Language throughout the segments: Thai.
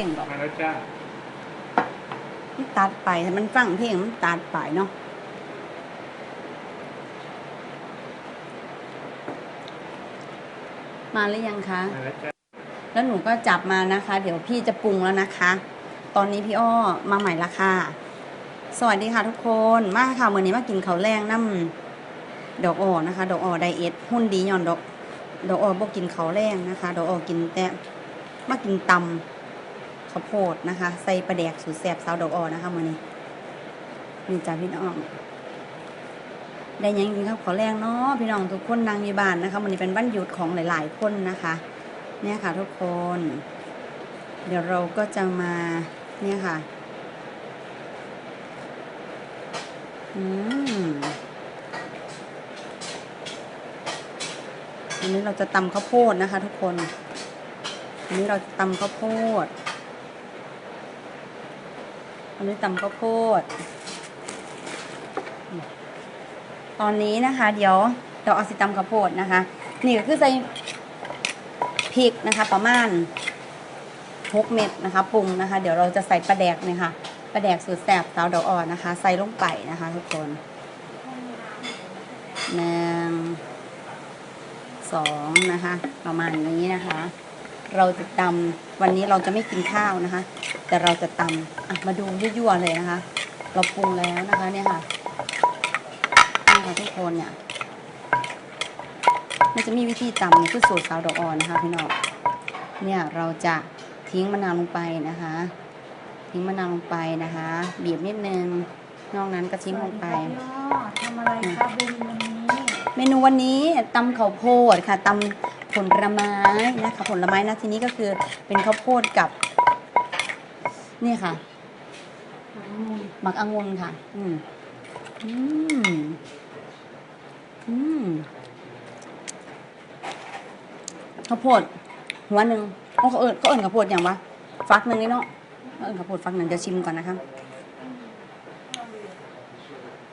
เพลงบอกมาแล้วจ้ามันตัดไปถ้ามันฟังเพลงมันตัดไปเนาะมาหรือยังคะ มาแล้วจ้าแล้วหนูก็จับมานะคะ เดี๋ยวพี่จะปรุงแล้วนะคะ ตอนนี้พี่อ้อมาใหม่ละค่ะ สวัสดีค่ะทุกคนมาค่ะวันนี้มากินข้าวแรงน้ำดอกอ่อนะคะ ดอกอ่อไดเอทหุ่นดีย่อนดอก ดอกอ่อบ่กินข้าวแรงนะคะ ดอกอ่อกินแต่มากินตำ ข้าวโพดนะคะ ใส่ปลาแดกสูตรแซ่บสาวดอกอ่อนนะคะวันนี้นี่จ้าพี่น้อง ได้ยังกินข้าวขาวแรงเนาะพี่น้องทุกคนนางมีบ้านนะคะวันนี้เป็นวันหยุดของหลาย ๆ คนนะคะ เนี่ยค่ะทุกคน เดี๋ยวเราก็จะมาเนี่ยค่ะ อืมอันนี้เราจะตำข้าวโพดนะคะ ทุกคน อันนี้เราจะตำข้าวโพด อันนี้ตำข้าวโพด ตอนนี้นะคะ เดี๋ยวเราเอาสิตำข้าวโพดนะคะ นี่ก็คือใส่พริกนะคะ ประมาณหกเม็ดนะคะปรุงนะคะ เดี๋ยวเราจะใส่ปลาแดกเนี่ยค่ะปลาแดกสูตรแสบสาวดอกอ่อนนะคะ ใส่ลงไปนะคะ ทุกคนหนึ่งสองนะคะ ประมาณนี้นะคะ เราจะตำวันนี้เราจะไม่กินข้าวนะคะ แต่เราจะตำอะมาดูยั่วๆเลยนะคะ เราปรุงแล้วนะคะเนี่ยค่ะนี่ค่ะทุกคนเนี่ยมันจะมีวิธีตำนี่คือสูตรสาวดอกอ่อนนะคะพี่น้องเนี่ยเราจะทิ้งมะนาวลงไปนะคะ ทิ้งมะนาวลงไปนะคะ บีบนิดนึงนอกนั้นก็ทิ้งลงไปสวัสดีครับพี่อ้อทำอะไรครับบุญวันนี้ เมนูวันนี้ตำข้าวโพดค่ะตำ ผลไม้นะคะผลไม้นะทีนี้ก็คือเป็นข้าวโพดกับ นี่ค่ะหมักองุ่นค่ะ อืมอืมอืมข้าวโพดหัวหนึ่งเขาเอิญเขาเอิญข้าวโพดอย่างวะฟักหนึ่งนี่เนาะเขาเอิญข้าวโพดฟักหนึ่งจะชิมก่อนนะคะ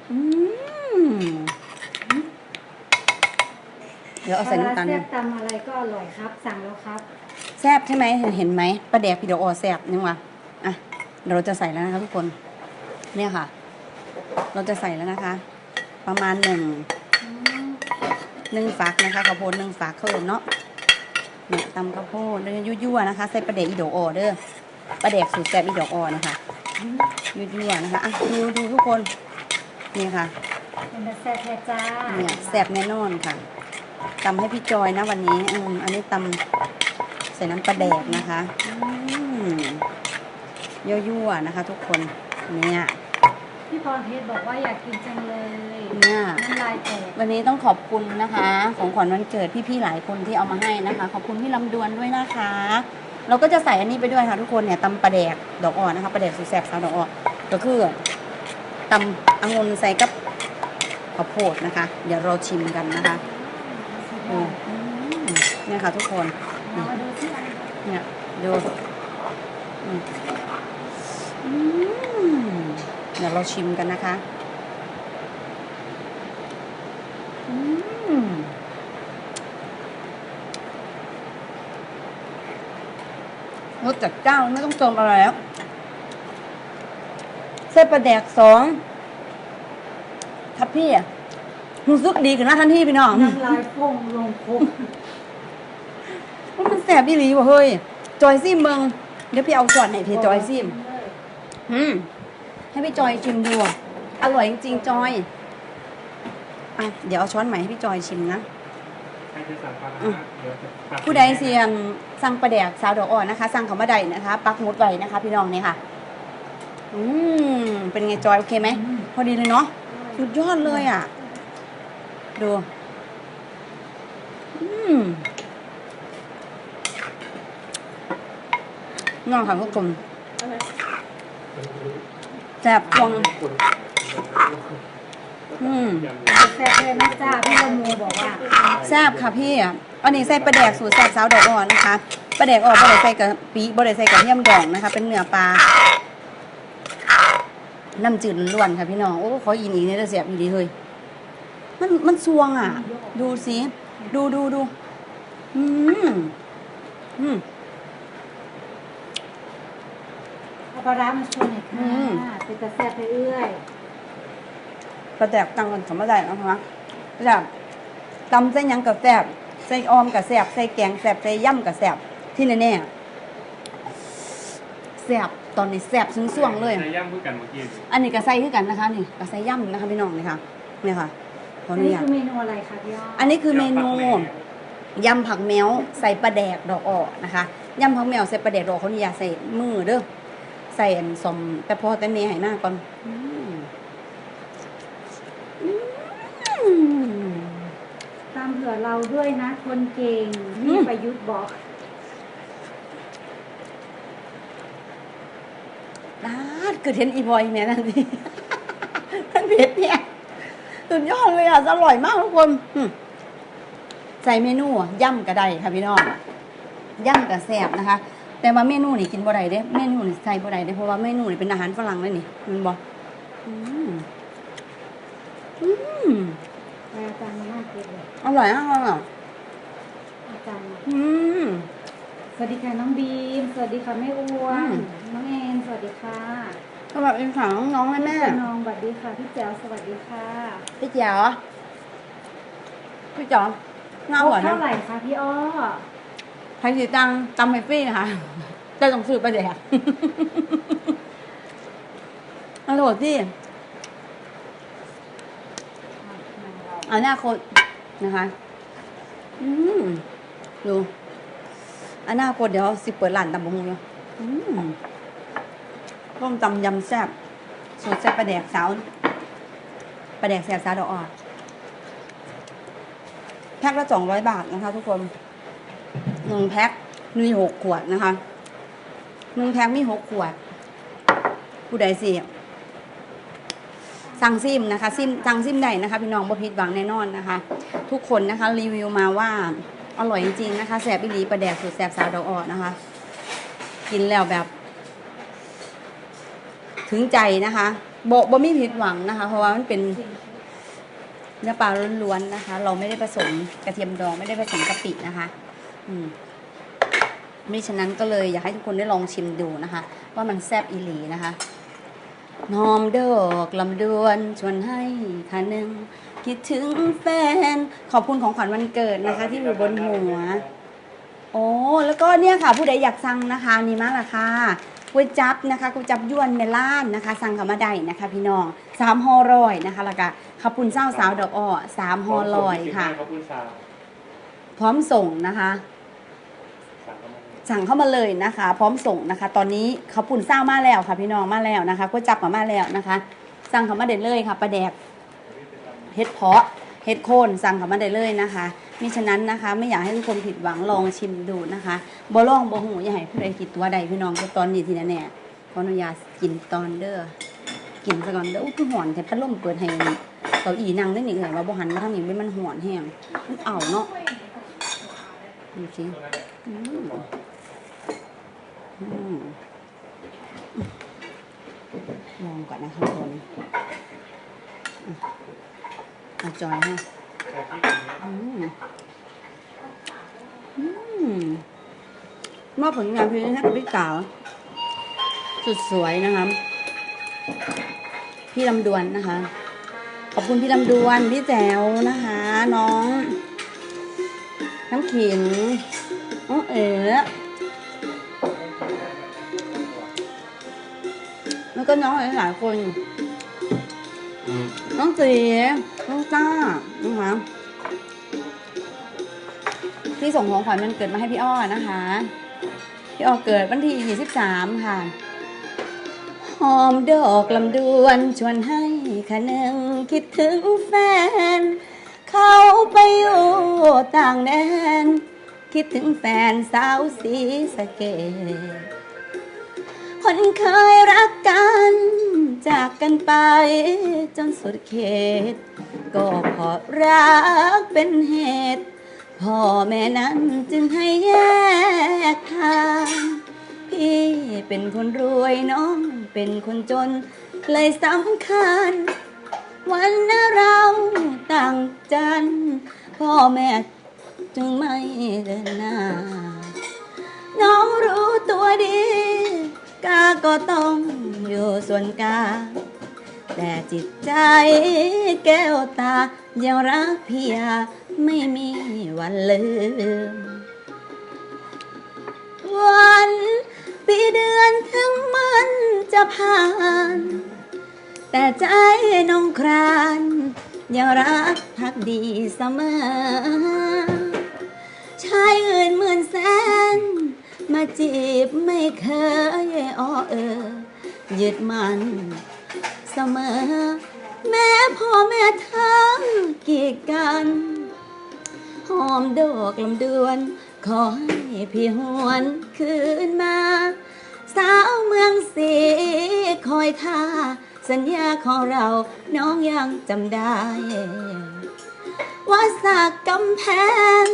อืม เดี๋ยวเอาใส่น้ำตาลปลร้แซ่บตำอะไรก็อร่อยครับ สั่งแล้วครับแซบใช่ไหมเห็นเห็นไหมปลาแดกพี่เดี๋ยวออแซบยังวะอะเดี๋ยวเราจะใส่แล้วนะคะทุกคน เนี่ยค่ะ เราจะใส่แล้วนะคะ ประมาณหนึ่งหนึ่งฝักนะคะข้าวโพดหนึ่งฝักเขาเอิญเนาะเนี่ยตำข้าวโพดเด้อยั่วๆนะคะ ใส่ปลาแดกอีดอกออเด้อปลาแดกสูตรแซ่บอีดอกออนะคะยั่วๆนะคะอะดูดูทุกคนนี่ค่ะเป็นแต่แซ่บแท้จ้าเนี่ยแซ่บแน่นอนค่ะ ตำให้พี่จอยนะวันนี้อืมอันนี้ตำใส่น้ำปลาแดกนะคะอืมยั่วๆนะคะ ทุกคน เนี่ย พี่พรเพชรบอกว่าอยากกินจังเลยเนี่ย น้ำลายแตกวันนี้ต้องขอบคุณนะคะ ของขวัญวันเกิดพี่ๆหลายคนที่เอามาให้นะคะ ขอบคุณพี่ลำดวนด้วยนะคะ เราก็จะใส่อันนี้ไปด้วยค่ะทุกคนเนี่ยตำปลาแดกดอกอ่อนนะคะปลาแดกสุดแซ่บสาวดอกอ่อนก็คือตำองุ่นใส่กับข้าวโพดนะคะ เดี๋ยวเราชิมกันนะคะ อืมเนี่ยค่ะทุกคนเรามาดูที่อันเนี่ยดูอืมอืมเดี๋ยวเราชิมกันนะคะอืมรสจัดจ้านไม่ต้องเติมอะไรแล้วเส้นปลาแดกสองทับพี่อะ รู้สึกดีขึ้นหน้าทันทีพี่น้อง น้ำลายฟงลงคุกว่ามันแสบอีหลีวะเฮ้ย จอยซิมเบิงเดี๋ยวพี่เอาก่อนให้พี่จอยซิมอืมให้พี่จอยชิมดูอร่อยจริงๆจอยอะเดี๋ยวเอาช้อนใหม่ให้พี่จอยชิมนะ ใครจะสั่งปลาอืมร้าเดี๋ยวจะปรับผู้ใดเสียงสั่งปลาแดกสาวดอกอ่อนนะคะ สั่งเขามาใดนะคะ ปักหมุดไว้นะคะ พี่น้องเนี่ยค่ะ อืมเป็นไงจอยโอเคไหมพอดีเลยเนาะสุดยอดเลยอะ ดู อืมน้องค่ะพวกกลมแซ่บพวง อืมแซ่บเลยนะจ้าพี่ละโมบอกว่าแซ่บค่ะพี่อะอันนี้ใส่ปลาแดกสูตรแซ่บสาวดอกอ่อนนะคะปลาแดกอ่อนบ่ได้ใส่กับปีบ่ได้ใส่กับเทียมดองนะคะ เป็นเนื้อปลาน้ำจืดล้วนค่ะพี่น้อง โอ้ขออีนีเนี่ยจะเสียบอีดีเฮ้ย มันมันซวงอะ ดูสิดูดูดูอืมอืมปลาร้ามาชวนหน่อยอืมค่ะเป็นตะแซ่บไปเอื้อยกระแตกตังกันสมได้นะคะแบบตำใส่หยังกับแสบใส่ออมกับแสบใส่แกงแสบใส่ย่ำกับแสบที่แน่ๆแสบตอนนี้แสบซึ่งๆเลย ใส่ย่ำพูดกันเมื่อกี้ อันนี้ก็ใส่คือกันนะคะ นี่ก็ใส่ย่ำนะคะพี่น้องนี่ค่ะนี่ค่ะ ขออัอนนุนี้ญาตคือเมนูอะไรคะพี่อ้ออันนี้คือเมนูยำผักแมวใส่ปลาแดกดอกออกนะคะยำผักแมวใส่ปลาแดกดอกเขานี่อย่าใส่มือเด้อใส่อันสมแต่พอแต่เมย์ให้หน้าก่อนอืมอืม ตามเผื่อเราด้วยนะ คนเก่งอืนี่ม ประยุทธ์บอกดาดคือเทนอีพอยแม่นั่นสิท่านเผ็ดเนี่ย สุดยอดเลยอะอร่อยมากทุกคนอืมใส่เมนูย่ำกระไดค่ะพี่น้องย่ำกระแสบนะคะ แต่ว่าเมนูนี่กินบ่ได้เด้เมนูนี่ใส่บ่ได้เด้เพราะว่าเมนูนี่เป็นอาหารฝรั่งเลยนี่มันบอกอืมอืมไปอาจารย์มานั่งกินเลยอร่อยอะอร่อยอะอาจารย์มาอืมสวัสดีค่ะน้องบีม สวัสดีค่ะแม่อ้วนอืมน้องแอนสวัสดีค่ะ ก็แบบเป็นของน้องๆเลยแม่พี่น้องสวัสดีค่ะพี่แจ๋วสวัสดีค่ะพี่เจ๋วพี่จ๋อหน้าหวานเท่านะไหร่คะพี่อ้อใครสีตังตำไฮฟรี่นะคะแต่ต้องซื้อไปเดี๋ยวอร่อยที่อนาคตนะคะ อืมดูอนาคตเดี๋ยวสิเปิดร้านตำบะฮุงเลยอืม ต้มตำยำแซ่บสูตรแซ่บปลาแดกสาวปลาแดกแซ่บสาวดอกออกแพ็คละสองร้อยบาทนะคะ ทุกคนหนึ่งแพ็คมีหกขวดนะคะหนึ่งแพ็คมีหกขวด ผู้ใดสิสั่งซิมนะคะซิมสั่งซิมได้นะคะพี่น้องบ่ผิดหวังแน่นอนนะคะ ทุกคนนะคะรีวิวมาว่าอร่อยจริงๆนะคะแสบอีหลีประแดกสูตรแสบสาวดอกออนะคะ กินแล้วแบบ ถึงใจนะคะโบ่บ่มีผิดหวังนะคะ เพราะว่ามันเป็นเนื้อปลาล้วนๆนะคะ เราไม่ได้ผสมกระเทียมดองไม่ได้ผสมกะปินะคะ อืมมิฉะนั้นก็เลยอยากให้ทุกคนได้ลองชิมดูนะคะ ว่ามันแซ่บอีหลีนะคะน้อมดอกลำดวนชวนให้ค่ะหนึ่งคิดถึงแฟน ขอบคุณของขวัญวันเกิดนะคะ ที่อยู่บนหัว โอ้แล้วก็เนี่ยค่ะ ผู้ใดอยากสั่งนะคะนี่มากละค่ะ ก๋วยจับนะคะก๋วยจับยวนเมล่านนะคะ สั่งเขามาได้นะคะ พี่น้องสามห่อร้อยนะคะแล้วก็ข้าวปุ้นเศร้าสาวดอกอ้อสามห่อร้อยค่ะ ขอบคุณสาวพร้อมส่งนะคะสาวเข้ามาสั่งเข้ามาเลยนะคะ พร้อมส่งนะคะ ตอนนี้เขาวปุ่นเศร้ามาแล้วค่ะ พี่น้องมาแล้วนะคะก๋วยจับมามาแล้วนะคะ สั่งเขามาเด็ดเลยค่ะปลาแดกเฮ็ดเพาะเฮ็ดโคนสั่งเขามาได้เลยนะคะ มิฉะนั้นนะคะ ไม่อยากให้ทุกคนผิดหวังลองชิมดูนะคะบ่ลองบ่หูอย่าให้ผู้ใดคิดตัวใดพี่น้องก็ตอนนี้ทีนั้นแน่ขออนุญาตกินตอนเด้อกินซะก่อนเด้อคือหอนแต่พัดลมเปิดให้เก้าอี้นั่งได้หนิเอ่ยว่าบ่หันมาทางนี้ไม่มันหอนแห้งมันเอาเนาะดูสิอืมอืมลองก่อนนะคะทุกคนอะเอาจอยให้ แต่ที่กินเนี่ยอืมอืมมอบผลงานเพลงให้กับพี่สาว สุดสวยนะคะ พี่ลำดวนนะคะ ขอบคุณพี่ลำดวน พี่แจ๋วนะคะ น้อง น้ำขิงน้องเอ๋แล้วก็น้องหลายๆคน น้องสี น้องต้านะคะที่ส่งของขวัญมันเกิดมาให้พี่อ้อนะคะ พี่อ้อเกิดวันที่ 23 ค่ะ หอมดอกลำดวนชวนให้คะนึงคิดถึงแฟน เขาไปอยู่ต่างแดน คิดถึงแฟนสาวสีสะเกดคนเคยรักกัน จากกันไป จนสุดเขต ก็เพราะรักเป็นเหตุ พ่อแม่นั้นจึงให้แยกทาง พี่เป็นคนรวยน้องเป็นคนจน เลยสำคัญ วันนะเราต่างจัน พ่อแม่จึงไม่เดินหน้า น้องรู้ตัวดี กาก็ต้องอยู่ส่วนกลางแต่จิตใจแก้วตายังรักพี่ยาไม่มีวันลืม วันปีเดือนถึงมันจะผ่าน แต่ใจน้องครานยังรักพักดีเสมอชายอื่นหมื่นแสน มาจีบไม่เคยอ้อเออยึดมันเสมอ แม้พ่อแม่เธอกีดกันหอมดอกลำดวน ขอให้พี่หวนคืนมา สาวเมืองสีคอยท่า สัญญาของเราน้องยังจำได้ ว่าสักกำแพง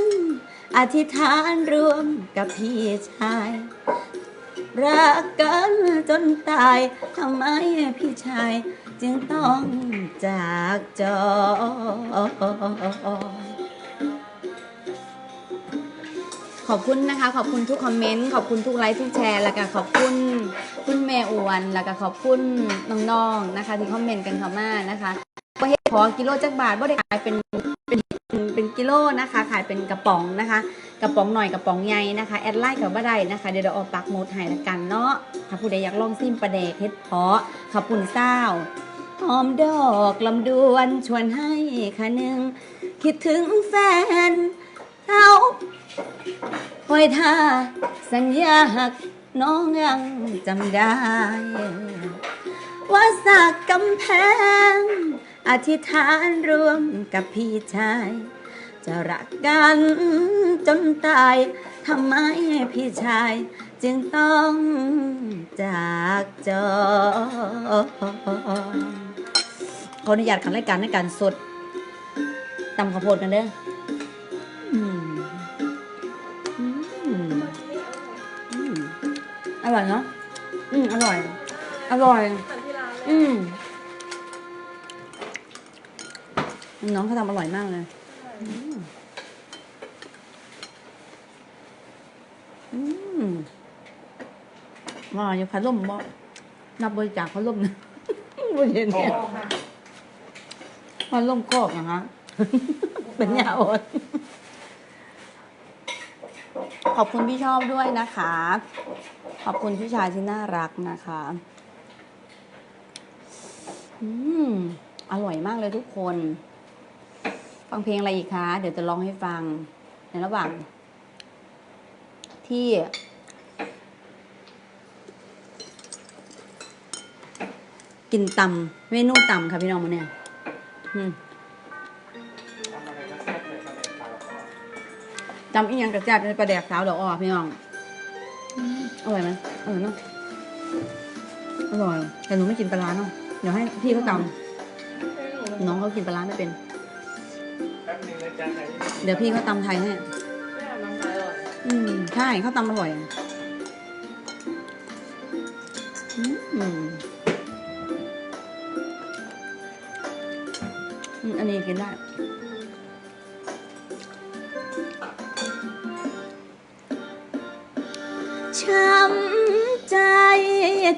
อธิษฐานรวมกับพี่ชาย รักกันจนตายทำไมพี่ชาย จึงต้องจากจอ ขอบคุณนะคะ ขอบคุณทุกคอมเมนต์ ขอบคุณทุกไลค์ทุกแชร์ แล้วก็ขอบคุณคุณแม่อวน แล้วก็ขอบคุณน้องๆนะคะ ที่คอมเมนต์กันเข้ามานะคะว่าเฮ็ดของกิโลจักบาทว่ได้ขายเป็น กิโลนะคะ ขายเป็นกระป๋องนะคะ กระป๋องหน่อยกระป๋องใหญ่นะคะ แอดไลน์กับบ่ได้นะคะ เดี๋ยวเราเอาปักหมดให้ละกันเนาะ ถ้าผู้ใดอยากลองซิมปลาแดกเฮ็ดเพาะขับปุ่นเศร้าหอมดอกลำดวนชวนให้คะนึงคิดถึงแฟนเท่าคอยท่าสัญญาหักน้องยังจำได้ ว่าสักกำแพง อธิษฐานรวมกับพี่ชาย จะรักกันจนตายทำไมพี่ชาย จึงต้องจากจอขออนุญาตขันรายการในการสดตำข้าวโพดกันเด้อออร่อยเนาะ อืม อร่อย อร่อย อืม น้องเขาทำอร่อยมากเลย อืมอืม ว่าอยู่พัดลมบ่นับบริจาคพัดลมนะบริเห็นเนี่ยพัดลมกอกอย่างฮะเป็นยาอดขอบคุณพี่ชอบด้วยนะคะ ขอบคุณพี่ชายที่น่ารักนะคะ อืม อร่อยมากเลยทุกคน ฟังเพลงอะไรอีกคะ เดี๋ยวจะร้องให้ฟัง ในระหว่าง ที่ กินตำเมนูตำค่ะพี่น้องมาเนี่ยอืมทำอะไรก็แซ่บเลยทำอะไรตาแล้วก็จำอีกยังกระแจบเป็นปลาแดกสาวดอกอ้อพี่น้องอืมอร่อยไหมอร่อยเนาะอร่อยแต่หนูไม่กินปลาร้าเนาะเดี๋ยวให้พี่เขาตำน้องเขากินปลาร้าไม่เป็นแป๊บนึงนะจ๊ะใครที่เดี๋ยวพี่เขาตำไทยให้อืมใช่เขาตำอร่อย ช้ำใจ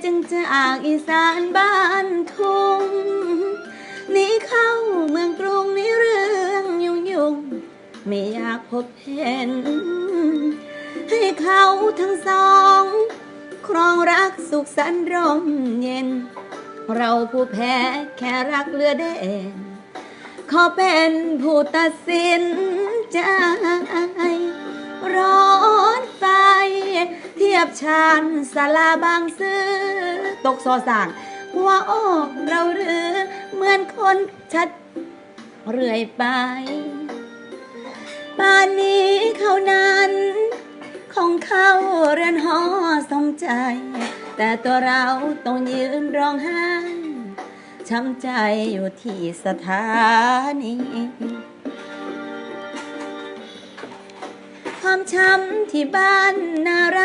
จึงจะอากอีสานบ้านทุ่งหนีเข้าเมืองกรุงนี่เรื่องยุ่งยุ่งไม่อยากพบเห็น ให้เขาทั้งสอง ครองรักสุขสันต์ร่มเย็น เราผู้แพ้แค่รักเรือเด่นขอเป็นผู้ตัดสินใจรอ เทียบชานสลาบางซื่อตกซอสางว่าออกเราหรือเหมือนคนชัดเรื่อยไปป่านนี้เขานั้น ของเขาเรือนหอสมใจ แต่ตัวเราต้องยืนร้องไห้ช้ำใจอยู่ที่สถานี ความช้ำที่บ้านนาไร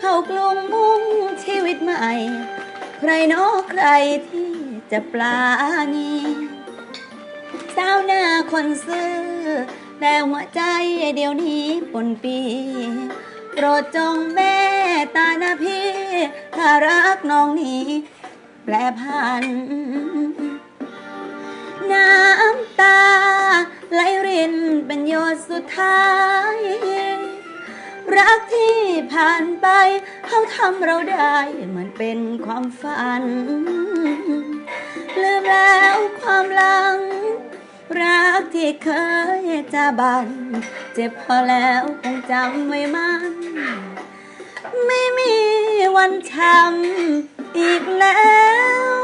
เข้ากรุงมุ่งชีวิตใหม่ ใครนอกใครที่จะปลานีสาวหน้าคนซื่อแต่หัวใจเดี๋ยวนี้ปนปี โปรดจงเมตตานะพี่ ถ้ารักน้องนี้แปรพัน รินเป็นหยดสุดท้าย รักที่ผ่านไปเขาทำเราได้เหมือนเป็นความฝัน ลืมแล้วความหลัง รักที่เคยจะบัน เจ็บพอแล้วคงจำไว้มันไม่มีวันช้ำอีกแล้ว